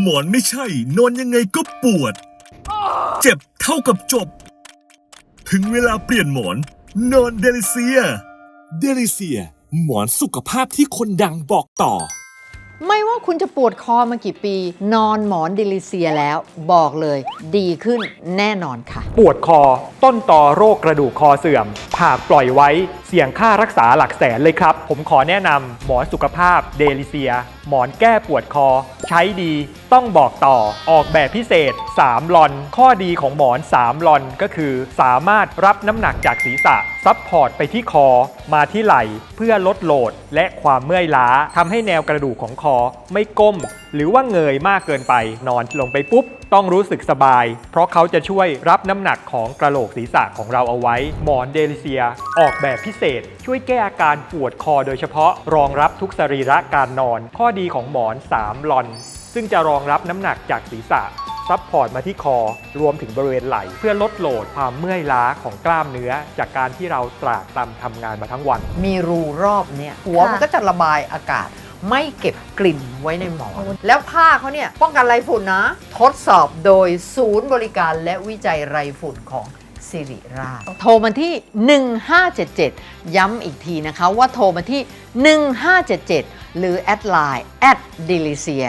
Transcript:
หมอนไม่ใช่ นอนยังไงก็ปวด เจ็บเท่ากับจบ ถึงเวลาเปลี่ยนหมอน นอนเดลิเซีย เดลิเซีย หมอนสุขภาพที่คนดังบอกต่อ ไม่ว่าคุณจะปวดคอมากี่ปี นอนหมอนดิลิเซียแล้ว บอกเลยดีขึ้นแน่นอนค่ะ ปวดคอต้นตอโรคกระดูกคอเสื่อมหากปล่อยไว้เสี่ยงค่ารักษาหลักแสนเลยครับ ผมขอแนะนำหมอนสุขภาพเดลิเซีย หมอนแก้ปวดคอ ใช้ดีต้องบอกต่อออกแบบพิเศษ 3 ลอน ข้อดีของหมอน 3 ลอนก็คือ สามารถรับน้ำหนักจากศีรษะ ซับพอร์ตไปที่คอ มาที่ไหล่ เพื่อลดโหลดและความเมื่อยล้าทำให้แนวกระดูกของคอไม่ก้ม หรือว่าเงยมากเกินไป นอนลงไปปุ๊บ ต้องรู้สึกสบาย เพราะเขาจะช่วยรับน้ำหนักของกระโหลกศีรษะของเราเอาไว้ หมอนเดลิเซีย ออกแบบพิเศษ ช่วยแก้อาการปวดคอโดยเฉพาะ รองรับทุกสรีระการนอน ข้อดีของหมอน3ลอน ซึ่งจะรองรับน้ำหนักจากศีรษะซับพอร์ตมาที่คอ รวมถึงบริเวณไหล่ เพื่อลดโหลดความเมื่อยล้าของกล้ามเนื้อ จากการที่เราตรากตรำทำงานมาทั้งวัน มีรูรอบเนี่ยหัวมันก็จะระบายอากาศ ไม่เก็บกลิ่นไว้ในหมอน แล้วผ้าเขาเนี่ยป้องกันไรฝุ่นนะ ทดสอบโดยศูนย์บริการและวิจัยไรฝุ่นของสิริราชโทรมาที่ 1577 ย้ำอีกทีนะคะว่าโทรมาที่ 1577 หรือแอดไลน์แอดดิลิเซีย